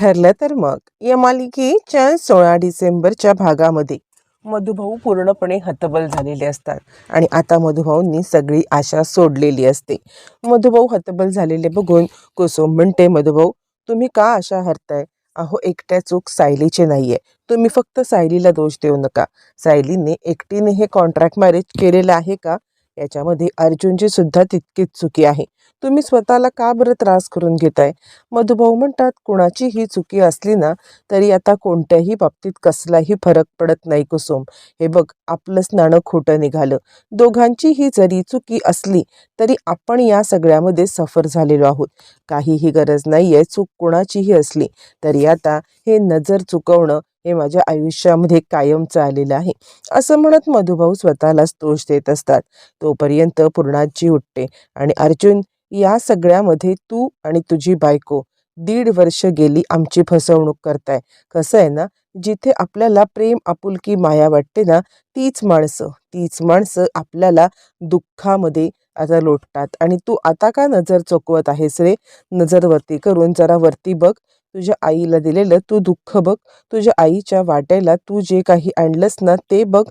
ठरलं तर मग. या मालिकेच्या सोळा डिसेंबरच्या भागामध्ये मधुभाऊ पूर्णपणे हतबल झालेले असतात आणि आता मधुभाऊंनी सगळी आशा सोडलेली असते. मधुभाऊ हतबल झालेले बघून कुसुम म्हणते मधुभाऊ तुम्ही का आशा हरताय? अहो एकट्या चूक सायलीची आहे तुम्ही फक्त सायलीला दोष देऊ नका. सायलीने एकटीने हे कॉन्ट्रॅक्ट मॅरेज केलेलं आहे का? याच्यामध्ये अर्जुनची सुद्धा तितकीच चुकी आहे. तुम्ही स्वतःला का बरं त्रास करून घेताय? मधुभाऊ म्हणतात कुणाची ही चुकी असली ना तरी आता कोणत्याही बाबतीत कसलाही फरक पडत नाही कुसुम. हे बघ आपलंच नाणं खोटं निघालं. दोघांची ही जरी चुकी असली तरी आपण या सगळ्यामध्ये सफर झालेलो आहोत. काहीही गरज नाही आहे चूक कुणाचीही असली तरी आता हे नजर चुकवणं हे माझ्या आयुष्यामध्ये कायमचं आलेलं आहे. असं म्हणत मधुभाऊ स्वतःलाच दोष देत असतात. तोपर्यंत पूर्णाजी उठते आणि अर्जुन या सगळ्यामध्ये तू आणि तुझी बायको दीड वर्ष गेली आमची फसवणूक करताय. कसं आहे ना जिथे आपल्याला प्रेम आपुलकी माया वाटते ना तीच माणसं तीच माणसं आपल्याला दुःखामध्ये आता लोटतात. आणि तू आता का नजर चोकवत आहेस रे? नजर वरती करून जरा वरती बघ. तुझ्या आईला दिलेलं तू दुःख बघ. तुझ्या आईच्या वाट्याला तू जे काही आणलंस ना ते बघ.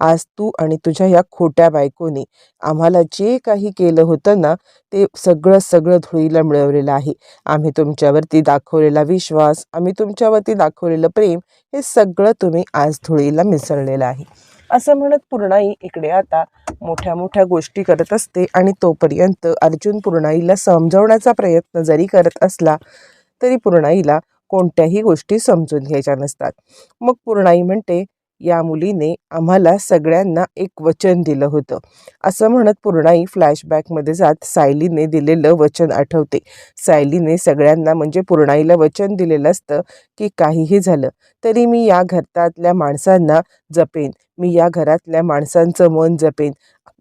आज तू आणि तुझ्या या खोट्या बायकोने आम्हाला जे काही केलं होतं ना ते सगळं सगळं धुळीला मिळवलेलं आहे. आम्ही तुमच्यावरती दाखवलेला विश्वास आम्ही तुमच्यावरती दाखवलेलं प्रेम हे सगळं तुम्ही आज धुळीला मिसळलेलं आहे. असं म्हणत पूर्णाई इकडे आता मोठ्या मोठ्या गोष्टी करत असते आणि तोपर्यंत अर्जुन पूर्णाईला समजवण्याचा प्रयत्न जरी करत असला तरी पूर्णाईला कोणत्याही गोष्टी समजून घ्यायच्या नसतात. मग पूर्णाई म्हणते या मुलीने आम्हाला सगळ्यांना एक वचन दिलं होतं. असं म्हणत पूर्णाई फ्लॅशबॅकमध्ये जात सायलीने दिलेलं वचन आठवते. सायलीने सगळ्यांना म्हणजे पूर्णाईला वचन दिलेलं असतं की काहीही झालं तरी मी या घरातल्या माणसांना जपेन. मी या घरातल्या माणसांचं मन जपेन.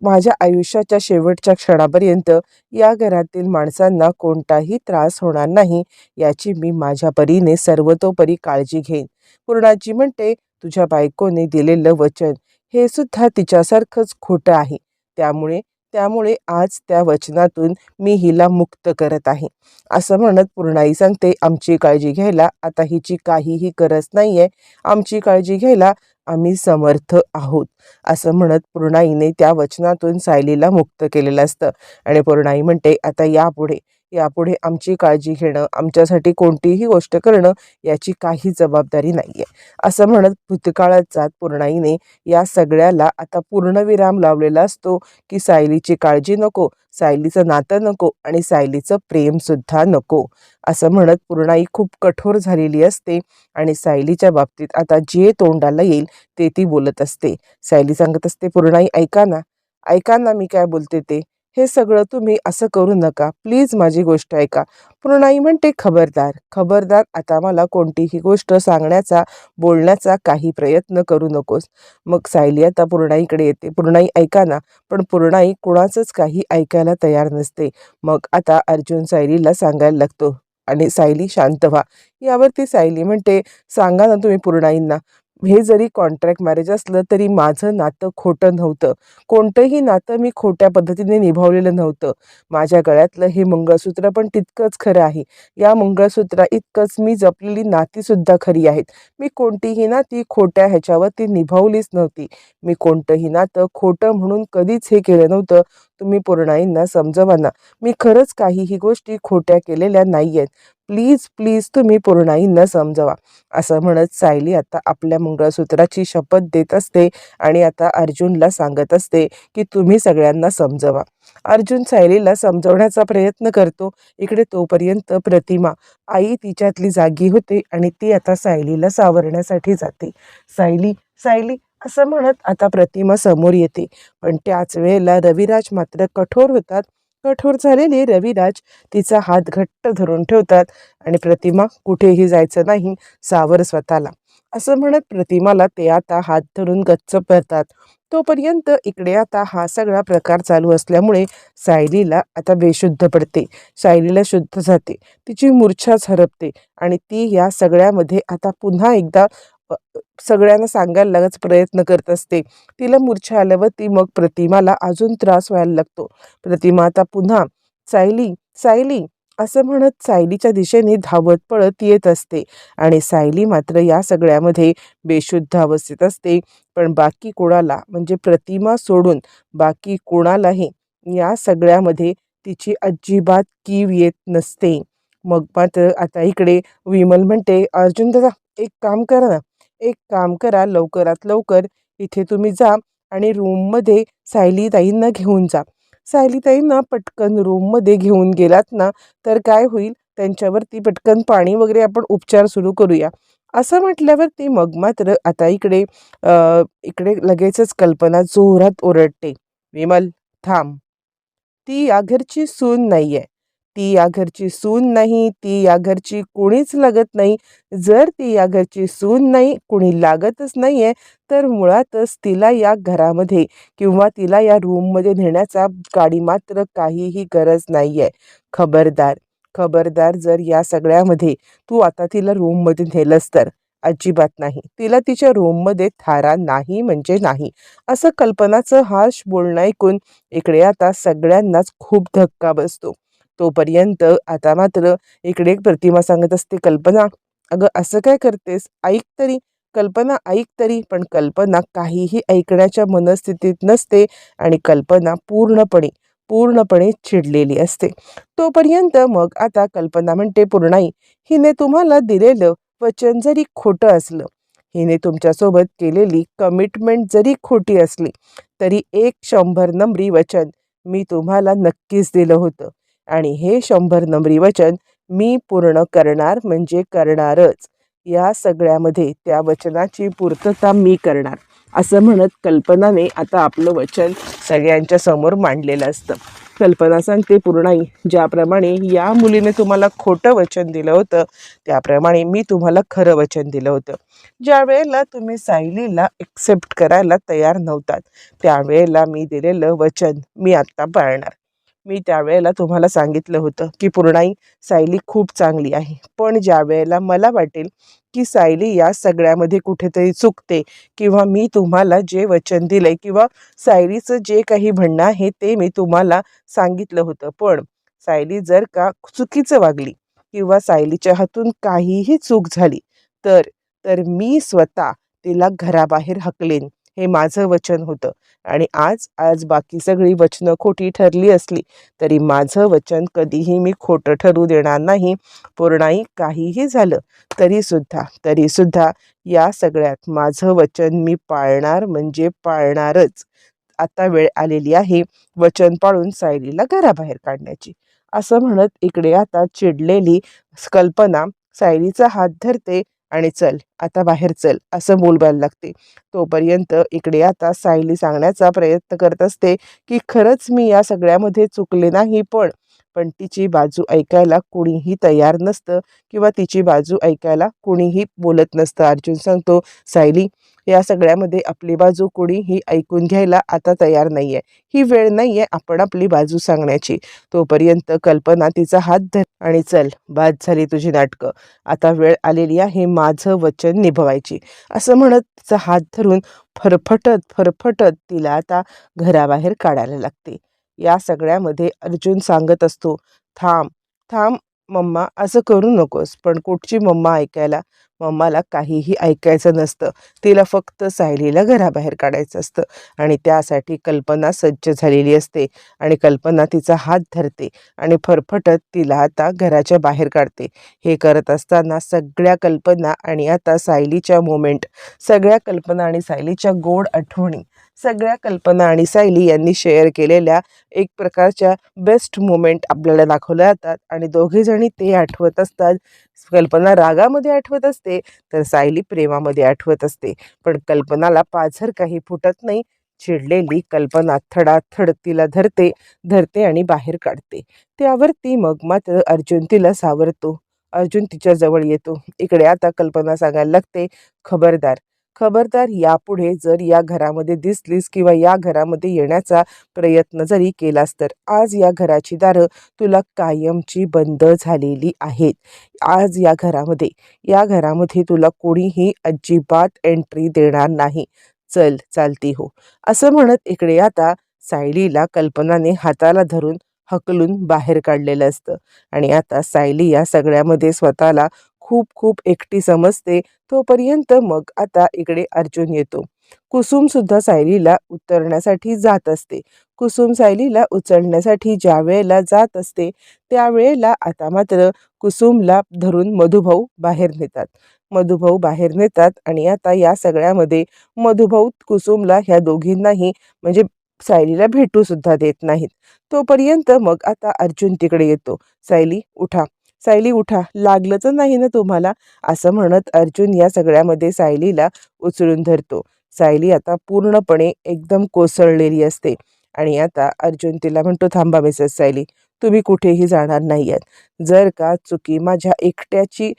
माझ्या आयुष्याच्या शेवटच्या क्षणापर्यंत या घरातील माणसांना कोणताही त्रास होणार नाही याची मी माझ्या परीने सर्वतोपरी काळजी घेईन. पूर्णाजी म्हणते तुझ्या बायकोने दिलेलं वचन हे सुद्धा तिच्यासारखंच खोटं आहे. त्यामुळे त्यामुळे आज त्या वचनातून मी हिला मुक्त करत आहे. असं म्हणत पूर्णाई सांगते आमची काळजी घ्यायला आता हिची काहीही गरज नाही आहे आमची काळजी घ्यायला आम्ही समर्थ आहोत. असं म्हणत पूर्णाईने त्या वचनातून सायलीला मुक्त केलेलं असतं. आणि पूर्णाई म्हणते आता यापुढे यापुढे आमची काळजी घेणं आमच्यासाठी कोणतीही गोष्ट करणं याची काही जबाबदारी नाही आहे असं म्हणत भूतकाळात जात पूर्णाईने या सगळ्याला आता पूर्णविराम लावलेला असतो की सायलीची काळजी नको सायलीचं नातं नको आणि सायलीचं प्रेमसुद्धा नको. असं म्हणत पूर्णाई खूप कठोर झालेली असते आणि सायलीच्या बाबतीत आता जे तोंडाला येईल ते ती बोलत असते. सायली सांगत असते पूर्णाई ऐका ना. ऐका ना मी काय बोलते ते. हे सगळं तुम्ही असं करू नका. प्लीज माझी गोष्ट ऐका. पूर्णाई म्हणते खबरदार खबरदार आता मला कोणतीही गोष्ट सांगण्याचा बोलण्याचा काही प्रयत्न करू नकोस. मग सायली आता पूर्णाईकडे येते. पूर्णाई ऐका ना पण पूर्णाई कुणाचंच काही ऐकायला तयार नसते. मग आता अर्जुन सायलीला सांगायला लागतो. आणि सायली शांत व्हा. यावरती सायली म्हणते सांगा ना तुम्ही पूर्णाईंना हे जरी कॉन्ट्रॅक्ट मॅरेज असलं तरी माझं नातं खोटं नव्हतं. कोणतंही नातं मी खोट्या पद्धतीने निभावलेलं नव्हतं. माझ्या गळ्यातलं हे मंगळसूत्र पण तितकंच खरं आहे. या मंगळसूत्रा इतकंच मी जपलेली नातीसुद्धा खरी आहेत. मी कोणतीही नाती खोट्या ह्याच्यावरती निभावलीच नव्हती. मी कोणतंही नातं खोटं म्हणून कधीच हे केलं नव्हतं. तुम्ही पूर्णाईंना समजवाना मी खरंच काहीही गोष्टी खोट्या केलेल्या नाही आहेत प्लीज प्लीज तुम्ही पूर्णाईंना समजवा. असं म्हणत सायली आता आपल्या मंगळसूत्राची शपथ देत असते आणि आता अर्जुनला सांगत असते की तुम्ही सगळ्यांना समजवा. अर्जुन सायलीला समजवण्याचा प्रयत्न करतो. इकडे तोपर्यंत प्रतिमा आई तिच्यातली जागी होते आणि ती आता सायलीला सावरण्यासाठी जाते. सायली सायली असं म्हणत आता प्रतिमा समोर येते. पण त्याच वेळेला रविराज मात्र कठोर होतात. कठोर झालेले रविराज तिचा हात घट्ट धरून ठेवतात आणि प्रतिमा कुठेही जायचं नाही सावर स्वतःला. असं म्हणत प्रतिमाला ते आता हात धरून गच्च भरतात. तोपर्यंत इकडे आता हा सगळा प्रकार चालू असल्यामुळे सायलीला आता बेशुद्ध पडते. सायलीला शुद्ध जाते. तिची मूर्छाच हरपते आणि ती या सगळ्यामध्ये आता पुन्हा एकदा सगळ्यांना सांगायला लागच प्रयत्न करत असते. तिला मूर्छा आल्यावर ती मग प्रतिमाला अजून त्रास व्हायला लागतो. प्रतिमा आता पुन्हा सायली सायली असं म्हणत सायलीच्या दिशेने धावत पळत येत असते. आणि सायली मात्र या सगळ्यामध्ये बेशुद्ध अवस्थेत असते. पण बाकी कोणाला म्हणजे प्रतिमा सोडून बाकी कोणालाही या सगळ्यामध्ये तिची अजिबात कीव येत नसते. मग मात्र आता इकडे विमल म्हणते अर्जुन दादा एक काम करा ना. एक काम करा लवकरात लवकर इथे तुम्ही जा आणि रूममध्ये सायलीताईंना घेऊन जा. सायलीताईंना पटकन रूममध्ये घेऊन गेलात ना तर काय होईल? त्यांच्यावरती पटकन पाणी वगैरे आपण उपचार सुरू करूया. असं म्हटल्यावरती मग मात्र आता इकडे इकडे लगेचच कल्पना जोरात ओरडते. विमल थांब. ती या घरची सून नाही आहे ती या घरची सून नाही ती या घरची कोणीच लागत नाही. जर ती या घरची सून नाही कोणी लागतच नाही आहे तर मुळातच तिला या घरामध्ये किंवा तिला या रूममध्ये नेण्याचा गाडी मात्र काहीही गरज नाही आहे खबरदार खबरदार जर या सगळ्यामध्ये तू आता तिला रूममध्ये नेलंस तर अजिबात नाही. तिला तिच्या रूममध्ये थारा नाही म्हणजे नाही. असं कल्पनाचं हाश बोलणं ऐकून इकडे आता सगळ्यांनाच खूप धक्का बसतो. तोपर्यंत आता मात्र इकडे एक प्रतिमा सांगत असते कल्पना अगं असं काय करतेस? ऐक तरी. कल्पना ऐक तरी. पण कल्पना काहीही ऐकण्याच्या मनस्थितीत नसते आणि कल्पना पूर्णपणे पूर्णपणे चिडलेली असते. तोपर्यंत मग आता कल्पना म्हणते पूर्णाई हिने तुम्हाला दिलेलं वचन जरी खोटं असलं हिने तुमच्यासोबत केलेली कमिटमेंट जरी खोटी असली तरी एक शंभर नंबरी वचन मी तुम्हाला नक्कीच दिलं होतं. आणि हे शंभर नंबरी वचन मी पूर्ण करणार म्हणजे करणारच. या सगळ्यामध्ये त्या वचनाची पूर्तता मी करणार. असं म्हणत कल्पनाने आता आपलं वचन सगळ्यांच्या समोर मांडलेलं असतं. कल्पना सांगते पूर्णाई ज्याप्रमाणे या मुलीने तुम्हाला खोटं वचन दिलं होतं त्याप्रमाणे मी तुम्हाला खरं वचन दिलं होतं. ज्या वेळेला तुम्ही सायलीला एक्सेप्ट करायला तयार नव्हतात त्यावेळेला मी दिलेलं वचन मी आत्ता पाळणार. मी त्यावेळेला तुम्हाला सांगितलं होतं की पूर्णाई सायली खूप चांगली आहे. पण ज्या वेळेला मला वाटेल की सायली या सगळ्यामध्ये कुठेतरी चुकते किंवा मी तुम्हाला जे वचन दिलंय किंवा सायलीचं जे काही म्हणणं आहे ते मी तुम्हाला सांगितलं होतं. पण सायली जर का चुकीचं वागली किंवा सायलीच्या हातून काहीही चूक झाली तर तर मी स्वतः तिला घराबाहेर हकलेन. हे माझं वचन होतं. आणि आज आज बाकी सगळी वचनं खोटी ठरली असली तरी माझं वचन कधीही मी खोटं ठरू देणार नाही. पूर्णाई काहीही झालं तरीसुद्धा तरीसुद्धा या सगळ्यात माझं वचन मी पाळणार म्हणजे पाळणारच. आता वेळ आलेली आहे वचन पाळून सायलीला घराबाहेर काढण्याची. असं म्हणत इकडे आता चिडलेली कल्पना सायलीचा हात धरते आणि चल आता बाहेर चल असं बोलवायला लागते. तोपर्यंत इकडे आता सायली सांगण्याचा प्रयत्न करत असते की खरंच मी या सगळ्यामध्ये चुकले नाही पण पण तिची बाजू ऐकायला कुणीही तयार नसतं किंवा तिची बाजू ऐकायला कुणीही बोलत नसतं. अर्जुन सांगतो सायली या सगळ्यामध्ये आपली बाजू कोणीही ऐकून घ्यायला आता तयार नाही आहे ही वेळ नाही आहे आपण आपली बाजू सांगण्याची. तोपर्यंत कल्पना तिचा हात धर आणि चल बाद झाली तुझी नाटकं. आता वेळ आलेली आहे माझं वचन निभवायची. असं म्हणत तिचा हात धरून फरफटत फरफटत तिला आता घराबाहेर काढायला लागते. या सगळ्यामध्ये अर्जुन सांगत असतो थांब थांब मम्मा असं करू नकोस पण कुठची मम्मा ऐकायला मम्माला काहीही ऐकायचं नसतं. तिला फक्त सायलीला घराबाहेर काढायचं असतं आणि त्यासाठी कल्पना सज्ज झालेली असते आणि कल्पना तिचा हात धरते आणि फरफटत तिला आता घराच्या बाहेर काढते. हे करत असताना सगळ्या कल्पना आणि आता सायलीच्या मोमेंट सगळ्या कल्पना आणि सायलीच्या गोड आठवणी सगळ्या कल्पना आणि सायली यांनी शेअर केलेल्या एक प्रकारच्या बेस्ट मुमेंट आपल्याला दाखवल्या जातात. आणि दोघेजणी ते आठवत असतात. कल्पना रागामध्ये आठवत असते तर सायली प्रेमामध्ये आठवत असते. पण कल्पनाला पाझर काही फुटत नाही. चिडलेली कल्पना थडाथड तिला धरते धरते आणि बाहेर काढते. त्यावरती मग मात्र अर्जुन तिला सावरतो. अर्जुन तिच्याजवळ येतो. इकडे आता कल्पना सांगायला लागते खबरदार खबरदार यापुढे जर या घरामध्ये दिसलीस किंवा या घरामध्ये येण्याचा प्रयत्न जरी केलास तर आज या घराची दारं तुला कायमची बंद झालेली आहेत. आज या घरामध्ये या घरामध्ये तुला कोणीही अजिबात एंट्री देणार नाही. चल चालती हो. असं म्हणत इकडे आता सायलीला कल्पनाने हाताला धरून हकलून बाहेर काढलेलं असतं. आणि आता सायली या सगळ्यामध्ये स्वतःला खूप खूप एकटी समजते तोपर्यंत मग आता इकडे अर्जुन येतो. कुसुम सुद्धा सायलीला उतरण्यासाठी जात असते. कुसुम सायलीला उचलण्यासाठी ज्या वेळेला जात असते त्यावेळेला आता मात्र कुसुमला धरून मधुभाऊ बाहेर नेतात. मधुभाऊ बाहेर नेतात आणि आता या सगळ्यामध्ये मधुभाऊ कुसुमला ह्या दोघींनाही म्हणजे सायलीला भेटू सुद्धा देत नाहीत. तोपर्यंत मग आता अर्जुन तिकडे येतो. सायली उठा. सायली उठा. लागलंच नाही ना तुम्हाला? असं म्हणत अर्जुन या सगळ्यामध्ये सायलीला उचलून धरतो. सायली आता पूर्णपणे एकदम कोसळलेली असते आणि आता अर्जुन तिला म्हणतो थांबा मिसेस सायली तुम्ही कुठेही जाणार नाही आहेत जर का चुकी माझ्या एकट्याची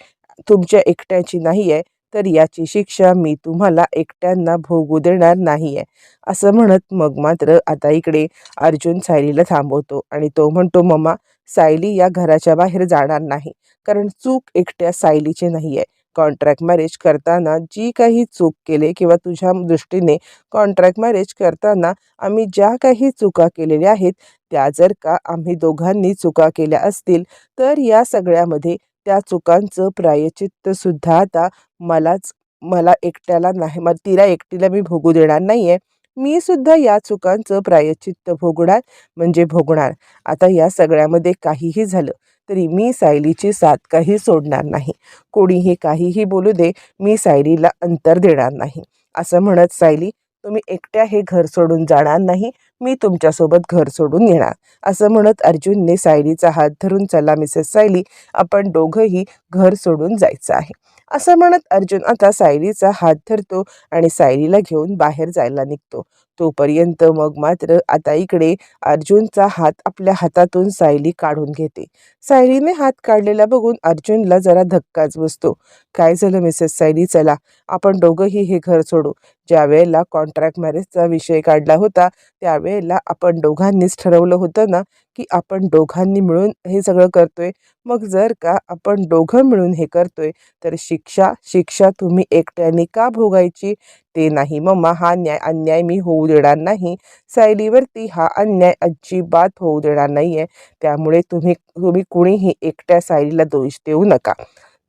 तुमच्या एकट्याची नाही आहे तर याची शिक्षा मी तुम्हाला एकट्यांना भोगू देणार नाही आहे असं म्हणत मग मात्र आता इकडे अर्जुन सायलीला थांबवतो आणि तो म्हणतो मम्मा सायली या घराच्या बाहेर जाणार नाही. कारण चूक एकट्या सायलीची नाही आहे कॉन्ट्रॅक्ट मॅरेज करताना जी काही चूक केले किंवा तुझ्या दृष्टीने कॉन्ट्रॅक्ट मॅरेज करताना आम्ही ज्या काही चुका केलेल्या आहेत त्या जर का आम्ही दोघांनी चुका केल्या असतील तर या सगळ्यामध्ये त्या चुकांचं प्रायचित्तसुद्धा आता मलाच मला एकट्याला नाही मग तिला एकटीला मी भोगू देणार नाही आहे मी सुद्धा या चुकांचं प्रायचित्त भोगणार म्हणजे भोगणार. आता या सगळ्यामध्ये काहीही झालं तरी मी सायलीची साथ काही सोडणार नाही. कोणीही काहीही बोलू दे मी सायलीला अंतर देणार नाही. असं म्हणत सायली तुम्ही एकट्या हे घर सोडून जाणार नाही मी तुमच्यासोबत घर सोडून येणार. असं म्हणत अर्जुनने सायलीचा हात धरून चला मिसेस सायली आपण दोघंही घर सोडून जायचं आहे. असं म्हणत अर्जुन आता सायलीचा हात धरतो आणि सायलीला घेऊन बाहेर जायला निघतो. तोपर्यंत मग मात्र आता इकडे अर्जुनचा हात आपल्या हातातून सायली काढून घेते. सायलीने हात काढलेला बघून अर्जुनला जरा धक्काच बसतो. काय झालं मिसेस सायली? चला आपण दोघंही हे घर सोडू. ज्या वेळेला कॉन्ट्रॅक्ट मॅरेजचा विषय काढला होता त्यावेळेला आपण दोघांनीच ठरवलं होतं ना की आपण दोघांनी मिळून हे सगळं करतोय. मग जर का आपण दोघं मिळून हे करतोय तर शिक्षा शिक्षा तुम्ही एकट्याने का भोगायची? ते नाही. मम्मा हा न्याय अन्याय मी होऊ देणार नाही. सायलीवरती हा अन्याय अजिबात होऊ देणार नाही आहे त्यामुळे तुम्ही तुम्ही कुणीही एकट्या सायलीला दोष देऊ नका.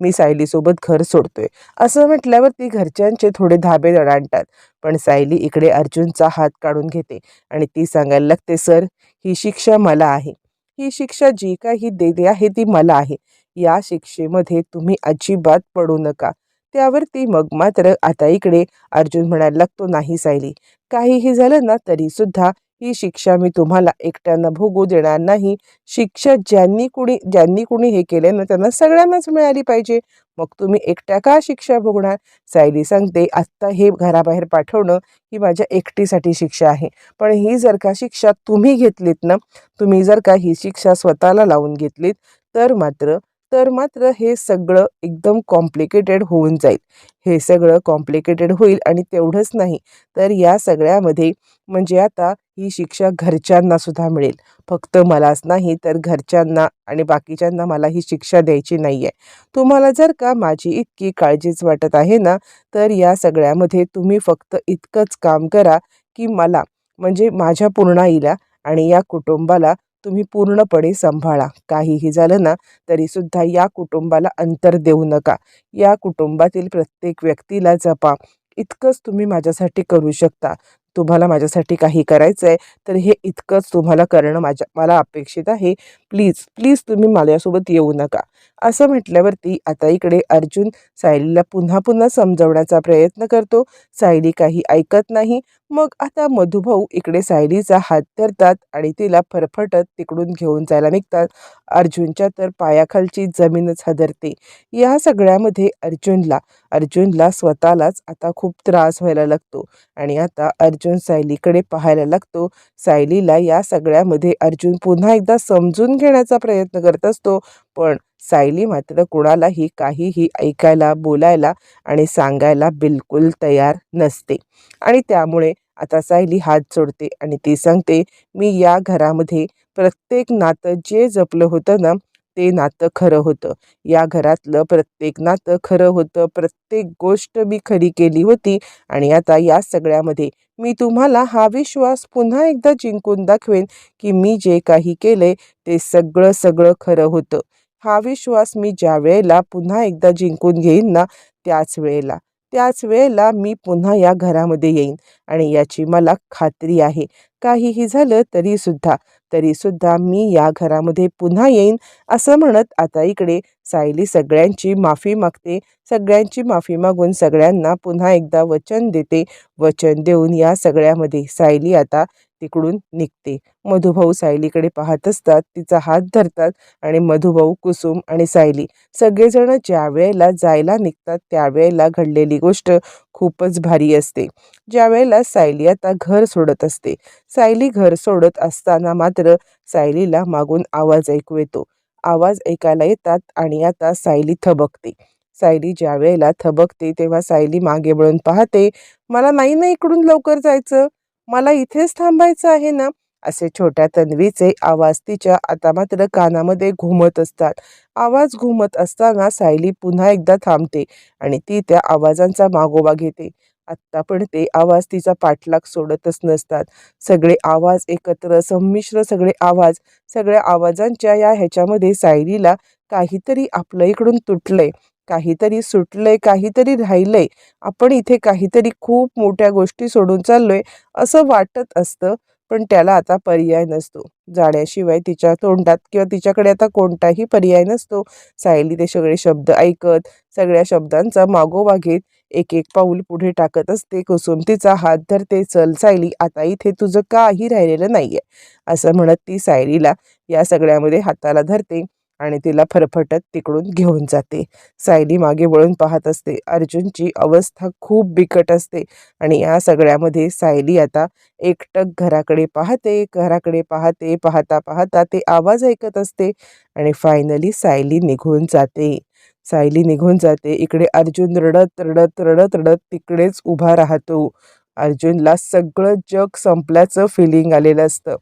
मी सायलीसोबत घर सोडतोय. असं म्हटल्यावर ती घरच्यांचे थोडे धाबे दडाणतात पण सायली इकडे अर्जुनचा हात काढून घेते आणि ती सांगायला लागते सर ही शिक्षा मला आहे. ही शिक्षा जी काही देते आहे ती मला आहे. या शिक्षेमध्ये तुम्ही अजिबात पडू नका. त्यावरती मग मात्र आता इकडे अर्जुन म्हणायला लागतो नाही सायली. काहीही झालं ना तरीसुद्धा ही शिक्षा मी तुम्हाला एकट्यानं भोगू देणार नाही. शिक्षा ज्यांनी कुणी ज्यांनी कुणी हे केले ना त्यांना सगळ्यांनाच मिळाली पाहिजे. मग तुम्ही एकट्या का शिक्षा भोगणार? सायली सांगते आत्ता हे घराबाहेर पाठवणं ही माझ्या एकटीसाठी शिक्षा आहे. पण ही जर का शिक्षा तुम्ही घेतलीत ना तुम्ही जर का ही शिक्षा स्वतःला लावून घेतलीत तर मात्र तर मात्र हे सगळं एकदम कॉम्प्लिकेटेड होऊन जाईल. हे सगळं कॉम्प्लिकेटेड होईल आणि तेवढंच नाही तर या सगळ्यामध्ये म्हणजे आता ही शिक्षा घरच्यांना सुद्धा मिळेल. फक्त मलाच नाही तर घरच्यांना आणि बाकीच्यांना मला ही शिक्षा द्यायची नाही आहे तुम्हाला जर का माझी इतकी काळजीच वाटत आहे ना तर या सगळ्यामध्ये तुम्ही फक्त इतकंच काम करा की मला म्हणजे माझ्या पूर्णाईला आणि या कुटुंबाला तुम्ही पूर्णपणे सांभाळा. काहीही झालं ना तरीसुद्धा या कुटुंबाला अंतर देऊ नका. या कुटुंबातील प्रत्येक व्यक्तीला जपा. इतकंच तुम्ही माझ्यासाठी करू शकता. तुम्हाला माझ्यासाठी काही करायचं आहे तर हे इतकंच तुम्हाला करणं माझ्या मला अपेक्षित आहे. प्लीज प्लीज तुम्ही माझ्यासोबत येऊ नका. असं म्हटल्यावरती आता इकडे अर्जुन सायलीला पुन्हा पुन्हा समजवण्याचा प्रयत्न करतो. सायली काही ऐकत नाही. मग आता मधुभाऊ इकडे सायलीचा हात धरतात आणि तिला फरफटत तिकडून घेऊन जायला निघतात. अर्जुनच्या तर पायाखालची जमीनच हदरते. या सगळ्यामध्ये अर्जुनला अर्जुनला स्वतःलाच आता खूप त्रास व्हायला लागतो आणि आता अर्जुन सायलीकडे पाहायला लागतो. सायलीला या सगळ्यामध्ये अर्जुन पुन्हा एकदा समजून घेण्याचा प्रयत्न करत असतो पण सायली मात्र कुणालाही काहीही ऐकायला बोलायला आणि सांगायला बिलकुल तयार नसते. आणि त्यामुळे आता सायली हात सोडते आणि ती सांगते मी या घरामध्ये प्रत्येक नातं जे जपलं होतं ना ते नातं खरं होतं. या घरातलं प्रत्येक नातं खरं होतं. प्रत्येक गोष्ट मी खरी केली होती आणि आता या सगळ्यामध्ये मी तुम्हाला हा विश्वास पुन्हा एकदा जिंकून दाखवेन की मी जे काही केले ते सगळं सगळं खरं होतं. हा विश्वास मी ज्या वेळेला पुन्हा एकदा जिंकून घेईन ना त्याच वेळेला. त्याच वेळेला मी पुन्हा या घरामध्ये येईन आणि याची मला खात्री आहे. काहीही झालं तरीसुद्धा तरीसुद्धा मी या घरामध्ये पुन्हा येईन असं म्हणत आता इकडे सायली सगळ्यांची माफी मागते. सगळ्यांची माफी मागून सगळ्यांना पुन्हा एकदा वचन देते. वचन देऊन या सगळ्यामध्ये सायली आता तिकडून निघते. मधुभाऊ सायलीकडे पाहत असतात तिचा हात धरतात आणि मधुभाऊ कुसुम आणि सायली सगळेजण ज्या वेळेला जायला निघतात त्यावेळेला घडलेली गोष्ट खूपच भारी असते. ज्या वेळेला सायली आता घर सोडत असते सायली घर सोडत असताना मात्र सायलीला मागून आवाज ऐकू येतो. आवाज ऐकायला येतात आणि आता सायली थबकते. सायली ज्या वेळेला थबकते तेव्हा सायली मागे वळून पाहते मला नाही ना इकडून लवकर जायचं? मला इथेच थांबायचं आहे ना? असे छोट्या तन्वीचे आवाज तिच्या आता मात्र कानामध्ये घुमत असतात. आवाज घुमत असताना सायली पुन्हा एकदा थांबते आणि ती त्या आवाजांचा मागोवा घेते. आत्ता पण ते आवाज तिचा पाठलाग सोडतच नसतात. सगळे आवाज एकत्र संमिश्र सगळे आवाज सगळ्या आवाजांच्या या ह्याच्यामध्ये सायलीला काहीतरी आपलं इकडून तुटलंय. काहीतरी सुटलंय काहीतरी राहिलंय आपण इथे काहीतरी खूप मोठ्या गोष्टी सोडून चाललोय असं वाटत असतं पण त्याला आता पर्याय नसतो. जाण्याशिवाय तिच्या तोंडात किंवा तिच्याकडे आता कोणताही पर्याय नसतो. सायली ते सगळे शब्द ऐकत सगळ्या शब्दांचा मागोवा घेत एक एक पाऊल पुढे टाकत असते कुसुम तिचा हात धरते चल सायली आता इथे तुझं काही राहिलेलं नाहीये असं म्हणत ती सायलीला या सगळ्यामध्ये हाताला धरते. आणि तिला फरफटत तिकडून घेऊन जाते. सायली मागे वळून पाहत असते. अर्जुनची अवस्था खूप बिकट असते आणि या सगळ्यामध्ये सायली आता एकटक घराकडे पाहते घराकडे पाहते पाहता पाहता ते आवाज ऐकत असते आणि फायनली सायली निघून जाते. सायली निघून जाते. इकडे अर्जुन रडत रडत रडत रडत तिकडेच उभा राहतो. अर्जुनला सगळं जग संपल्याचं फिलिंग आलेलं असतं.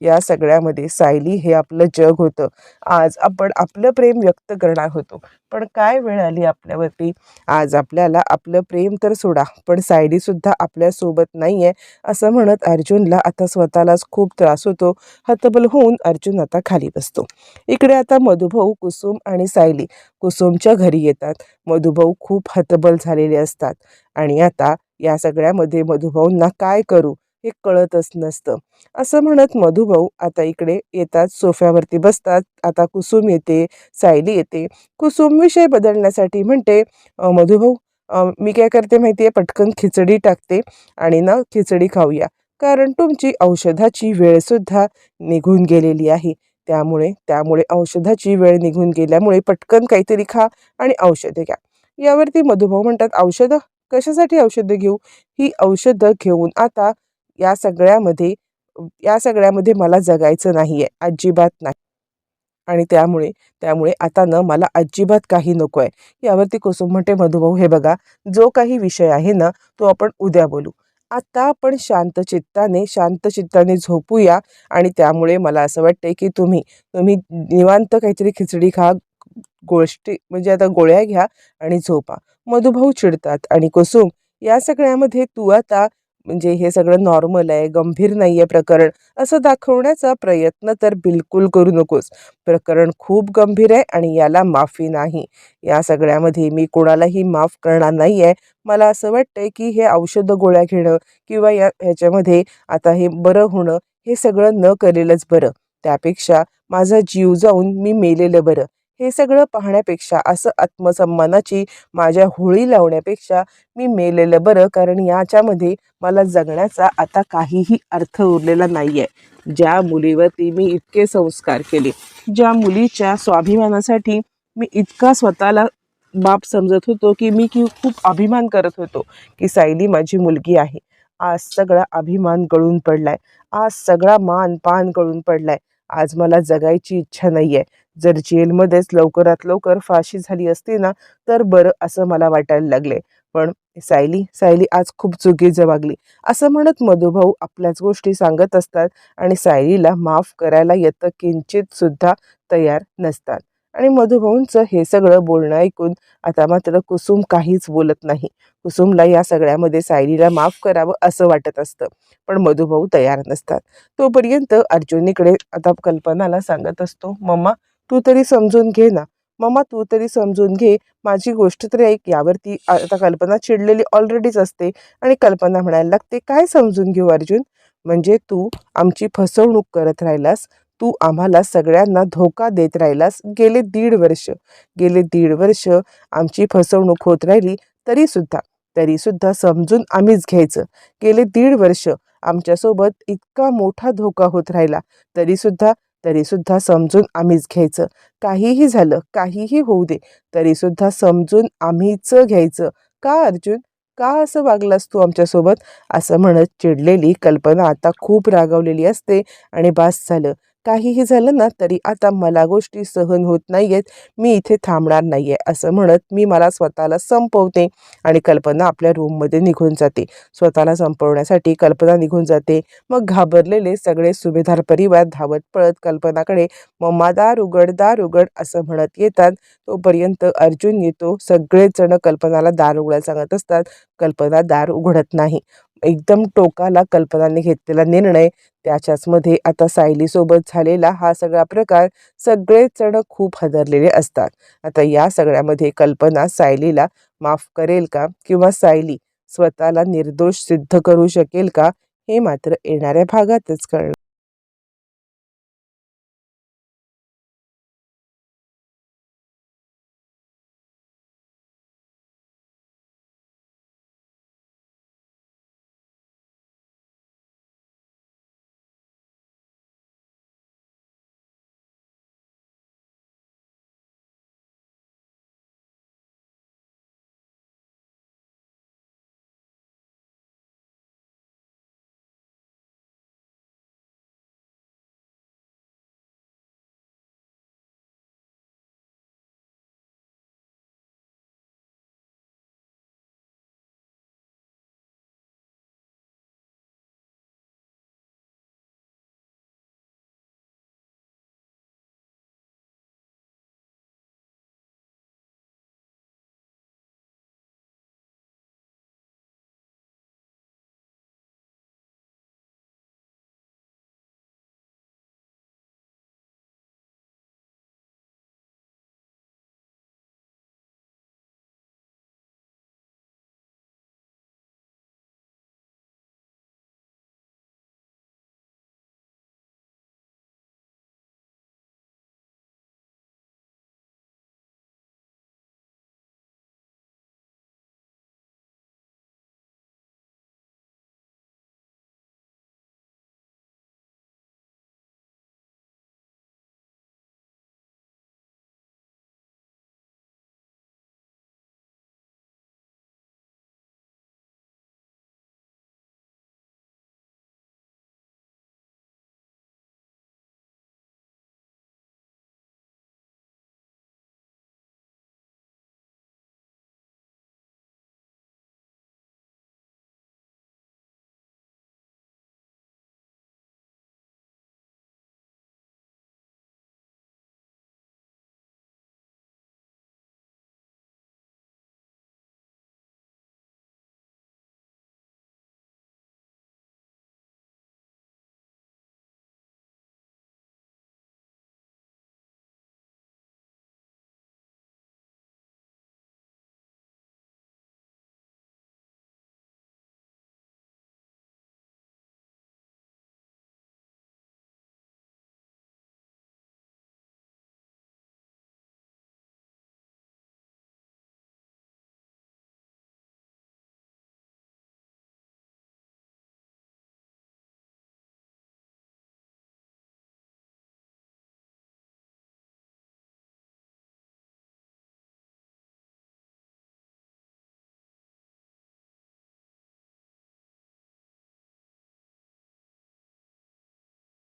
या सगळ्यामध्ये सायली हे आपलं जग होतं. आज आपण आपलं प्रेम व्यक्त करणार होतो. पण काय वेळ आली आपल्यावरती? आज आपल्याला आपलं प्रेम तर सोडा पण सायलीसुद्धा आपल्यासोबत नाही आहे असं म्हणत अर्जुनला आता स्वतःलाच खूप त्रास होतो. हतबल होऊन अर्जुन आता खाली बसतो. इकडे आता मधुभाऊ कुसुम आणि सायली कुसुमच्या घरी येतात. मधुभाऊ खूप हतबल झालेले असतात. आणि आता या सगळ्यामध्ये मधुभाऊंना काय करू? हे कळतच नसतं. असं म्हणत मधुभाऊ आता इकडे येतात सोफ्यावरती बसतात. आता कुसुम येते सायली येते. कुसुम विषय बदलण्यासाठी म्हणते मधुभाऊ मी काय करते माहिती आहे पटकन खिचडी टाकते आणि ना खिचडी खाऊया. कारण तुमची औषधाची वेळसुद्धा निघून गेलेली आहे. त्यामुळे त्यामुळे औषधाची वेळ निघून गेल्यामुळे पटकन काहीतरी खा आणि औषधे घ्या. यावरती मधुभाऊ म्हणतात औषधं? कशासाठी औषधं घेऊ? ही औषधं घेऊन आता या सगळ्यामध्ये या सगळ्यामध्ये मला जगायचं नाही आहे अजिबात नाही. आणि त्यामुळे त्यामुळे आता न मला अजिबात काही नको आहे यावरती कुसुम म्हणते मधुभाऊ हे बघा जो काही विषय आहे ना तो आपण उद्या बोलू. आता आपण शांत चित्ताने शांत चित्ताने झोपूया आणि त्यामुळे मला असं वाटतंय की तुम्ही तुम्ही निवांत काहीतरी खिचडी खा गोष्टी म्हणजे आता गोळ्या घ्या आणि झोपा. मधुभाऊ चिडतात आणि कुसुम या सगळ्यामध्ये तू आता म्हणजे हे सगळं नॉर्मल आहे गंभीर नाही आहे प्रकरण असं दाखवण्याचा प्रयत्न तर बिलकुल करू नकोस. प्रकरण खूप गंभीर आहे आणि याला माफी नाही. या सगळ्यामध्ये मी कोणालाही माफ करणार नाही आहे मला असं वाटतंय की हे औषधं गोळ्या घेणं किंवा या ह्याच्यामध्ये आता हे बरं होणं हे सगळं न करेलच बरं. त्यापेक्षा माझा जीव जाऊन मी मेलेलं बरं. हे सगळं पाहण्यापेक्षा असं आत्मसन्मानाची माझ्या होळी लावण्यापेक्षा मी मेलेलं बरं कारण याच्यामध्ये मला जगण्याचा आता काहीही अर्थ उरलेला नाही आहे ज्या मुलीवरती मी इतके संस्कार केले ज्या मुलीच्या स्वाभिमानासाठी मी इतका स्वतःला बाप समजत होतो की मी की खूप अभिमान करत होतो की सायली माझी मुलगी आहे. आज सगळा अभिमान गळून पडलाय. आज सगळा मान पान गळून पडलाय. आज मला जगायची इच्छा नाही आहे जर जेलमध्येच लवकरात लवकर फाशी झाली असती ना तर बरं असं मला वाटायला लागले. पण सायली सायली आज खूप चुकीचं वागली. असं म्हणत मधुभाऊ आपल्याच गोष्टी सांगत असतात आणि सायलीला माफ करायला येतं किंचित सुद्धा तयार नसतात. आणि मधुभाऊंचं हे सगळं बोलणं ऐकून आता मात्र कुसुम काहीच बोलत नाही. कुसुमला या सगळ्यामध्ये सायलीला माफ करावं असं वाटत असतं पण मधुभाऊ तयार नसतात. तोपर्यंत अर्जुनीकडे आता कल्पनाला सांगत असतो मम्मा तू तरी समजून घे ना. मम्मा तू तरी समजून घे. माझी गोष्ट तरी ऐक. यावरती आता कल्पना चिडलेली ऑलरेडीच असते. आणि कल्पना म्हणायला लागते काय समजून घेऊ अर्जुन? म्हणजे तू आमची फसवणूक करत राहिलास. तू आम्हाला सगळ्यांना धोका देत राहिलास गेले दीड वर्ष. गेले दीड वर्ष आमची फसवणूक होत राहिली तरीसुद्धा. तरीसुद्धा समजून आम्हीच घ्यायचं. गेले दीड वर्ष आमच्यासोबत इतका मोठा धोका होत राहिला तरीसुद्धा तरीसुद्धा समजून आम्हीच घ्यायचं. काहीही झालं काहीही होऊ दे तरीसुद्धा समजून आम्हीच घ्यायचं. का अर्जुन? का असं वागलास तू आमच्यासोबत? असं म्हणत चिडलेली कल्पना आता खूप रागावलेली असते आणि बास झालं. काहीही झालं ना तरी आता मला गोष्टी सहन होत नाही आहेत मी इथे थांबणार नाही आहे असं म्हणत मी मला स्वतःला संपवते आणि कल्पना आपल्या रूममध्ये निघून जाते. स्वतःला संपवण्यासाठी कल्पना निघून जाते. मग घाबरलेले सगळे सुभेदार परिवार धावत पळत कल्पनाकडे. मम्मादार उघड दार उघड असं म्हणत येतात. तोपर्यंत अर्जुन येतो. सगळेच जण कल्पनाला दार उघडायला सांगत असतात. कल्पना दार उघडत नाही. एकदम टोकाला कल्पनाने घेतलेला निर्णय त्याच्याचमध्ये आता सायलीसोबत झालेला हा सगळा प्रकार सगळेच जण खूप हदरलेले असतात. आता या सगळ्यामध्ये कल्पना सायलीला माफ करेल का? किंवा सायली स्वतःला निर्दोष सिद्ध करू शकेल का? हे मात्र येणाऱ्या भागातच कळणार.